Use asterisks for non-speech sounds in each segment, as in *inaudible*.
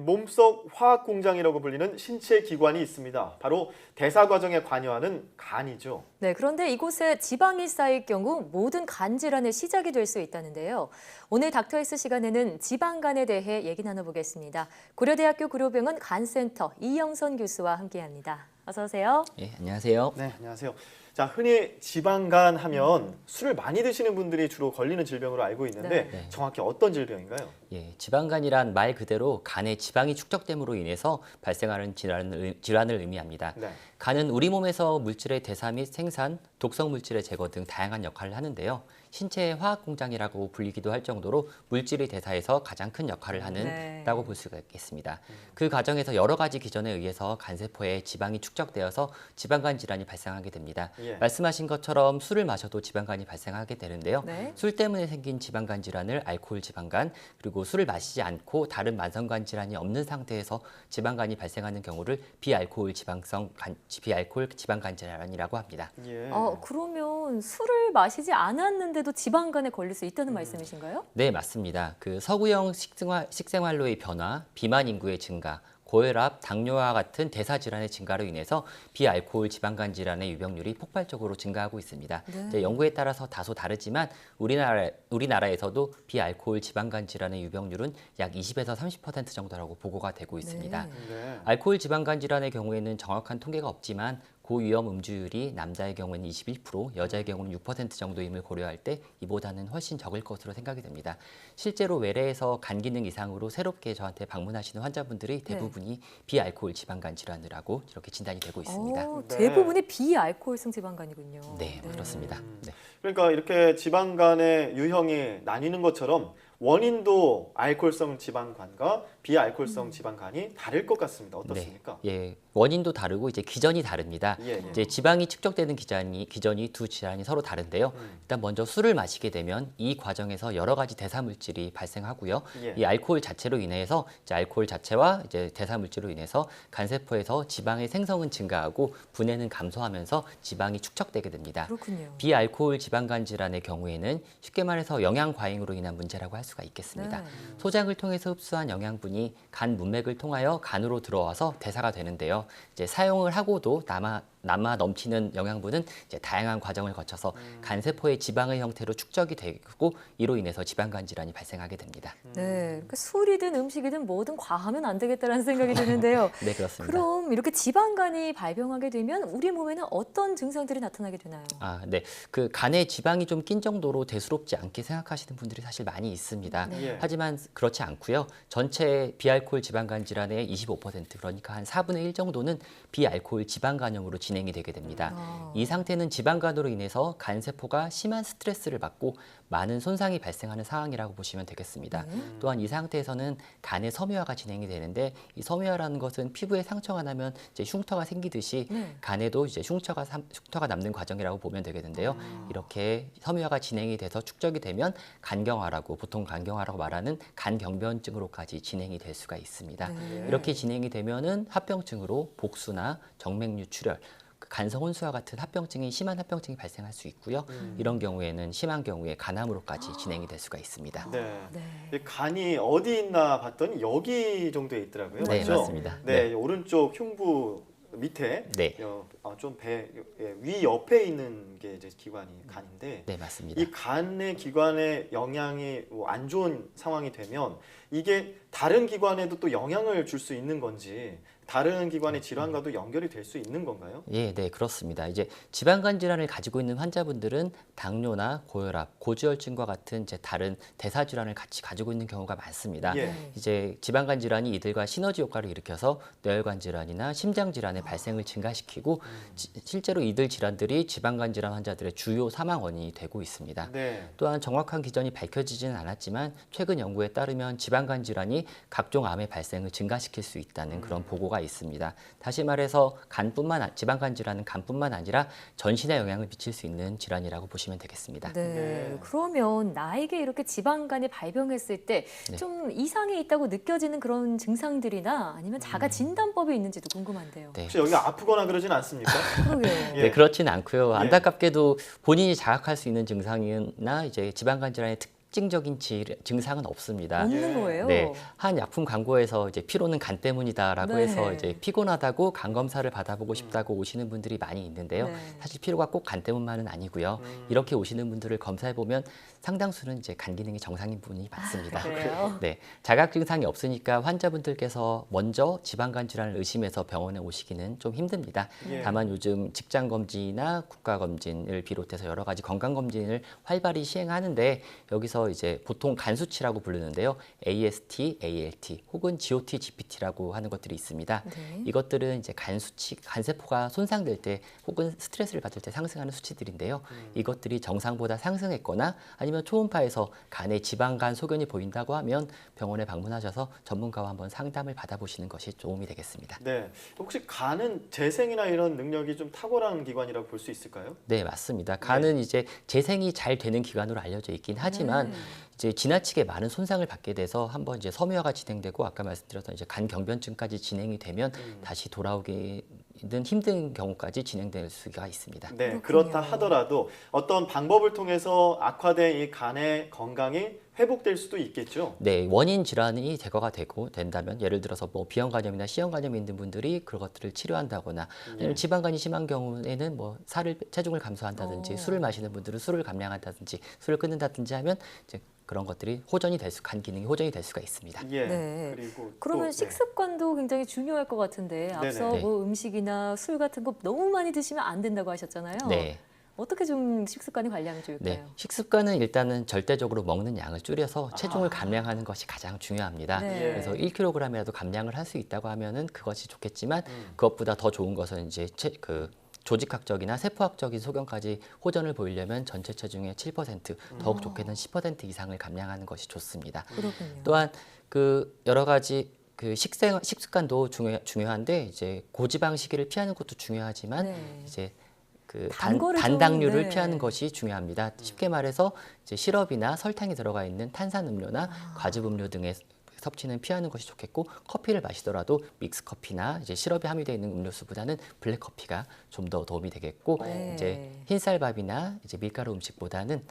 몸속 화학 공장이라고 불리는 신체 기관이 있습니다. 바로 대사 과정에 관여하는 간이죠. 네, 그런데 이곳에 지방이 쌓일 경우 모든 간 질환의 시작이 될 수 있다는데요. 오늘 닥터엑스 시간에는 지방간에 대해 얘기 나눠보겠습니다. 고려대학교 구로병원 간센터 이영선 교수와 함께합니다. 어서 오세요. 예, 안녕하세요. 네, 안녕하세요. 자, 흔히 지방간 하면 술을 많이 드시는 분들이 주로 걸리는 질병으로 알고 있는데 네. 정확히 어떤 질병인가요? 예, 지방간이란 말 그대로 간에 지방이 축적됨으로 인해서 발생하는 질환을, 질환을 의미합니다. 네. 간은 우리 몸에서 물질의 대사 및 생산, 독성 물질의 제거 등 다양한 역할을 하는데요. 신체의 화학 공장이라고 불리기도 할 정도로 물질의 대사에서 가장 큰 역할을 하는다고 네. 볼 수가 있겠습니다. 그 과정에서 여러 가지 기전에 의해서 간세포에 지방이 축적되어서 지방간 질환이 발생하게 됩니다. 예. 말씀하신 것처럼 술을 마셔도 지방간이 발생하게 되는데요. 네. 술 때문에 생긴 지방간 질환을 알코올 지방간 그리고 술을 마시지 않고 다른 만성간 질환이 없는 상태에서 지방간이 발생하는 경우를 비알코올 지방성 간, 비알코올 지방간 질환이라고 합니다. 예. 어, 그러면 술을 마시지 않았는데 도 지방간에 걸릴 수 있다는 말씀이신가요? 네, 맞습니다. 그 서구형 식생활, 식생활로의 변화, 비만 인구의 증가, 고혈압, 당뇨와 같은 대사 질환의 증가로 인해서 비알코올 지방간 질환의 유병률이 폭발적으로 증가하고 있습니다. 네. 이제 연구에 따라서 다소 다르지만 우리나라 우리나라에서도 비알코올 지방간 질환의 유병률은 약 20에서 30% 정도라고 보고가 되고 있습니다. 네. 네. 알코올 지방간 질환의 경우에는 정확한 통계가 없지만 고위험 음주율이 남자의 경우에는 21%, 여자의 경우는 6% 정도임을 고려할 때 이보다는 훨씬 적을 것으로 생각이 됩니다. 실제로 외래에서 간 기능 이상으로 새롭게 저한테 방문하시는 환자분들이 대부분이 비알코올 지방간 질환이라고 이렇게 진단이 되고 있습니다. 어, 네. 대부분이 비알코올성 지방간이군요. 네, 그렇습니다. 네. 그러니까 이렇게 지방간의 유형이 나뉘는 것처럼 원인도 알코올성 지방간과 비알코올성 지방간이 다를 것 같습니다. 어떻습니까? 네, 예, 원인도 다르고 이제 기전이 다릅니다. 예, 예. 이제 지방이 축적되는 기전이 기전이 두 질환이 서로 다른데요. 음. 일단 먼저 술을 마시게 되면 이 과정에서 여러 가지 대사 물질이 발생하고요. 예. 이 알코올 자체로 인해서 이제 알코올 자체와 이제 대사 물질로 인해서 간세포에서 지방의 생성은 증가하고 분해는 감소하면서 지방이 축적되게 됩니다. 그렇군요. 비알코올 지방간 질환의 경우에는 쉽게 말해서 영양 과잉으로 인한 문제라고 할 수가 있겠습니다. 네. 소장을 통해서 흡수한 영양분이 간 문맥을 통하여 간으로 들어와서 대사가 되는데요. 이제 사용을 하고도 남아 남아 넘치는 영양분은 이제 다양한 과정을 거쳐서 간 세포의 지방의 형태로 축적이 되고 이로 인해서 지방간 질환이 발생하게 됩니다. 네, 그러니까 술이든 음식이든 뭐든 과하면 안 되겠다라는 생각이 드는데요. *laughs* 네, 그렇습니다. 그럼 이렇게 지방간이 발병하게 되면 우리 몸에는 어떤 증상들이 나타나게 되나요? 아, 네. 그 간에 지방이 좀 낀 정도로 대수롭지 않게 생각하시는 분들이 사실 많이 있습니다. 네. 예. 하지만 그렇지 않고요. 전체 비알코올 지방간 질환의 25% 그러니까 한 4분의 1 정도는 비알코올 지방간염으로 진 행이 되게 됩니다. 아. 이 상태는 지방간으로 인해서 간 세포가 심한 스트레스를 받고 많은 손상이 발생하는 상황이라고 보시면 되겠습니다. 네. 또한 이 상태에서는 간의 섬유화가 진행이 되는데 이 섬유화라는 것은 피부에 상처가 나면 이제 흉터가 생기듯이 네. 간에도 이제 흉터가 삼- 흉터가 남는 과정이라고 보면 되겠는데요. 이렇게 섬유화가 진행이 돼서 축적이 되면 간경화라고 보통 간경화라고 말하는 간경변증으로까지 진행이 될 수가 있습니다. 네. 이렇게 진행이 되면은 합병증으로 복수나 정맥류 출혈 그 간성 혼수와 같은 합병증이 심한 합병증이 발생할 수 있고요. 이런 경우에는 심한 경우에 간암으로까지 진행이 될 수가 있습니다. 네. 네. 이 간이 어디 있나 봤더니 여기 정도에 있더라고요. 네, 맞죠? 맞습니다. 네, 네. 오른쪽 흉부 밑에 네. 아, 좀배 위 옆에 있는 게 이제 기관이 간인데 네, 맞습니다. 이 간의 기관에 영향이 뭐 안 좋은 상황이 되면 이게 다른 기관에도 또 영향을 줄 수 있는 건지 다른 기관의 질환과도 연결이 될 수 있는 건가요? 예, 네, 그렇습니다. 이제 지방간 질환을 가지고 있는 환자분들은 당뇨나 고혈압, 고지혈증과 같은 이제 다른 대사 질환을 같이 가지고 있는 경우가 많습니다. 예. 네. 이제 지방간 질환이 이들과 시너지 효과를 일으켜서 뇌혈관 질환이나 심장 질환의 발생을 증가시키고 지- 실제로 이들 질환들이 지방간 질환 환자들의 주요 사망 원인이 되고 있습니다. 네. 또한 정확한 기전이 밝혀지지는 않았지만 최근 연구에 따르면 지방간 질환이 각종 암의 발생을 증가시킬 수 있다는 그런 보고가 있습니다. 다시 말해서 간뿐만 아- 지방간 질환은 간뿐만 아니라 전신에 영향을 미칠 수 있는 질환이라고 보시면 되겠습니다. 네. 네. 그러면 나에게 이렇게 지방간이 발병했을 때 네. 좀 이상이 있다고 느껴지는 그런 증상들이나 아니면 자가 진단법이 있는지도 궁금한데요. 네. 혹시 여기가 아프거나 그러진 않습니까? *laughs* 그러게요. 예. 네, 그렇진 않고요. 예. 안타깝게도 본인이 자각할 수 있는 증상이나 이제 지방간 질환의 특 특징적인 질- 증상은 없습니다. 없는 예. 거예요. 네, 한 약품 광고에서 이제 피로는 간 때문이다라고 네. 해서 이제 피곤하다고 간 검사를 받아보고 싶다고 오시는 분들이 많이 있는데요. 네. 사실 피로가 꼭 간 때문만은 아니고요. 음. 이렇게 오시는 분들을 검사해 보면 상당수는 이제 간 기능이 정상인 분이 많습니다. 그래요. *laughs* 네, 자각 증상이 없으니까 환자분들께서 먼저 지방간 질환을 의심해서 병원에 오시기는 좀 힘듭니다. 예. 다만 요즘 직장 검진이나 국가 검진을 비롯해서 여러 가지 건강 검진을 활발히 시행하는데 여기서 이제 보통 간 수치라고 부르는데요. AST, ALT 혹은 GOT, GPT라고 하는 것들이 있습니다. 네. 이것들은 이제 간 수치, 간 세포가 손상될 때 혹은 스트레스를 받을 때 상승하는 수치들인데요. 이것들이 정상보다 상승했거나 아니면 초음파에서 간에 지방간 소견이 보인다고 하면 병원에 방문하셔서 전문가와 한번 상담을 받아보시는 것이 도움이 되겠습니다. 네. 혹시 간은 재생이나 이런 능력이 좀 탁월한 기관이라고 볼 수 있을까요? 네, 맞습니다. 간은 이제 재생이 잘 되는 기관으로 알려져 있긴 하지만 네. 이제 지나치게 많은 손상을 받게 돼서 한번 이제 섬유화가 진행되고 아까 말씀드렸던 이제 간 경변증까지 진행이 되면 음. 다시 돌아오기는 힘든 경우까지 진행될 수가 있습니다. 네, 그렇군요. 그렇다 하더라도 어떤 방법을 통해서 악화된 이 간의 건강이 회복될 수도 있겠죠. 네, 원인 질환이 제거가 되고 된다면 예를 들어서 뭐 비형 간염이나 C형 간염이 있는 분들이 그것들을 치료한다거나 아니면 예. 지방간이 심한 경우에는 뭐 살을 체중을 감소한다든지 어. 술을 마시는 분들은 술을 감량한다든지 술을 끊는다든지 하면 이제 그런 것들이 호전이 될 수, 간 기능이 호전이 될 수가 있습니다. 예. 네. 그리고 그러면 또, 네. 식습관도 굉장히 중요할 것 같은데 앞서 네네. 뭐 음식이나 술 같은 거 너무 많이 드시면 안 된다고 하셨잖아요. 네. 어떻게 좀 식습관을 관리하면 좋을까요? 네, 식습관은 일단은 절대적으로 먹는 양을 줄여서 체중을 아. 감량하는 것이 가장 중요합니다. 네. 그래서 1kg이라도 감량을 할 수 있다고 하면은 그것이 좋겠지만 음. 그것보다 더 좋은 것은 이제 체, 그 조직학적이나 세포학적인 소견까지 호전을 보이려면 전체 체중의 7% 더욱 음. 좋게는 10% 이상을 감량하는 것이 좋습니다. 그렇군요. 또한 그 여러 가지 그 식생 식습관도 중요, 중요한데 이제 고지방 식이를 피하는 것도 중요하지만 네. 이제 그단 단, 거를 좀, 단당류를 네. 피하는 것이 중요합니다. 쉽게 말해서 이제 시럽이나 설탕이 들어가 있는 탄산 음료나 아. 과즙 음료 등의 섭취는 피하는 것이 좋겠고 커피를 마시더라도 믹스 커피나 이제 시럽이 함유되어 있는 음료수보다는 블랙 커피가 좀 더 도움이 되겠고 네. 이제 흰쌀밥이나 이제 밀가루 음식보다는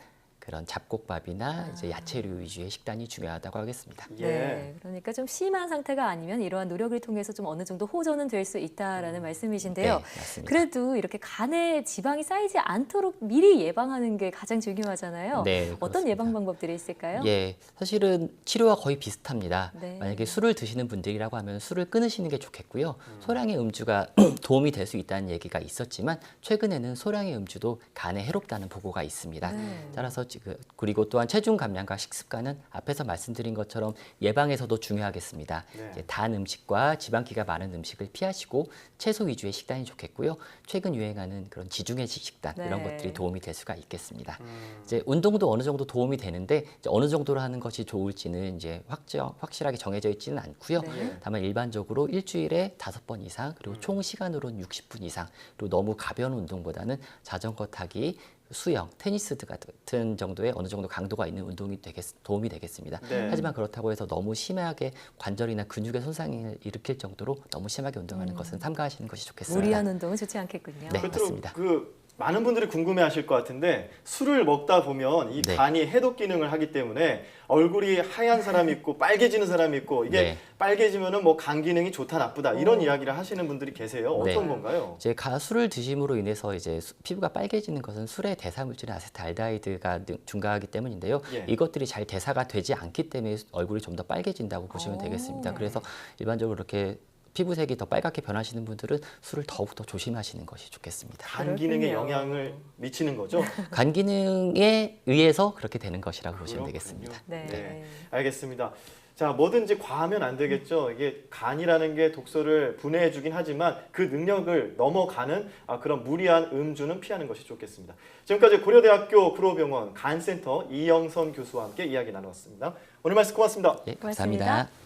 그런 잡곡밥이나 이제 야채류 위주의 식단이 중요하다고 하겠습니다. 예. 네, 그러니까 좀 심한 상태가 아니면 이러한 노력을 통해서 좀 어느 정도 호전은 될 수 있다라는 말씀이신데요. 네, 맞습니다. 그래도 이렇게 간에 지방이 쌓이지 않도록 미리 예방하는 게 가장 중요하잖아요. 네, 어떤 그렇습니다. 예방 방법들이 있을까요? 예, 사실은 치료와 거의 비슷합니다. 네. 만약에 술을 드시는 분들이라고 하면 술을 끊으시는 게 좋겠고요. 음. 소량의 음주가 *clears throat* 도움이 될 수 있다는 얘기가 있었지만 최근에는 소량의 음주도 간에 해롭다는 보고가 있습니다. 네. 따라서 그리고 또한 체중 감량과 식습관은 앞에서 말씀드린 것처럼 예방에서도 중요하겠습니다. 네. 단 음식과 지방기가 많은 음식을 피하시고 채소 위주의 식단이 좋겠고요. 최근 유행하는 그런 지중해식 식단 이런 네. 것들이 도움이 될 수가 있겠습니다. 음. 이제 운동도 어느 정도 도움이 되는데 어느 정도로 하는 것이 좋을지는 이제 확정, 확실하게 정해져 있지는 않고요. 네. 다만 일반적으로 일주일에 다섯 번 이상 음. 그리고 총 시간으로는 60분 이상 그리고 너무 가벼운 운동보다는 자전거 타기 수영, 테니스 같은 정도의 어느 정도 강도가 있는 운동이 되겠, 도움이 되겠습니다. 네. 하지만 그렇다고 해서 너무 심하게 관절이나 근육의 손상을 일으킬 정도로 너무 심하게 운동하는 것은 삼가하시는 것이 좋겠습니다. 무리한 운동은 좋지 않겠군요. 네. 맞습니다. 그 많은 분들이 궁금해하실 것 같은데 술을 먹다 보면 이 네. 간이 해독 기능을 하기 때문에 얼굴이 하얀 사람이 있고 빨개지는 사람이 있고 이게 네. 빨개지면은 뭐 간 기능이 좋다 나쁘다 이런 오. 이야기를 하시는 분들이 계세요. 어떤 네. 건가요? 이제 가 술을 드심으로 인해서 이제 수- 피부가 빨개지는 것은 술의 대사 물질인 아세트알데히드가 능- 증가하기 때문인데요. 예. 이것들이 잘 대사가 되지 않기 때문에 얼굴이 좀 더 빨개진다고 보시면 오. 되겠습니다. 그래서 일반적으로 이렇게 피부색이 더 빨갛게 변하시는 분들은 술을 더욱 더 조심하시는 것이 좋겠습니다. 간 기능에 그렇군요. 영향을 미치는 거죠? 간 기능에 의해서 그렇게 되는 것이라고 보시면 그렇군요. 되겠습니다. 네. 네. 알겠습니다. 자, 뭐든지 과하면 안 되겠죠. 이게 간이라는 게 독소를 분해해 주긴 하지만 그 능력을 넘어가는 아, 그런 무리한 음주는 피하는 것이 좋겠습니다. 지금까지 고려대학교 구로병원 간센터 이영선 교수와 함께 이야기 나누었습니다. 오늘 말씀 고맙습니다. 예, 고맙습니다. 감사합니다.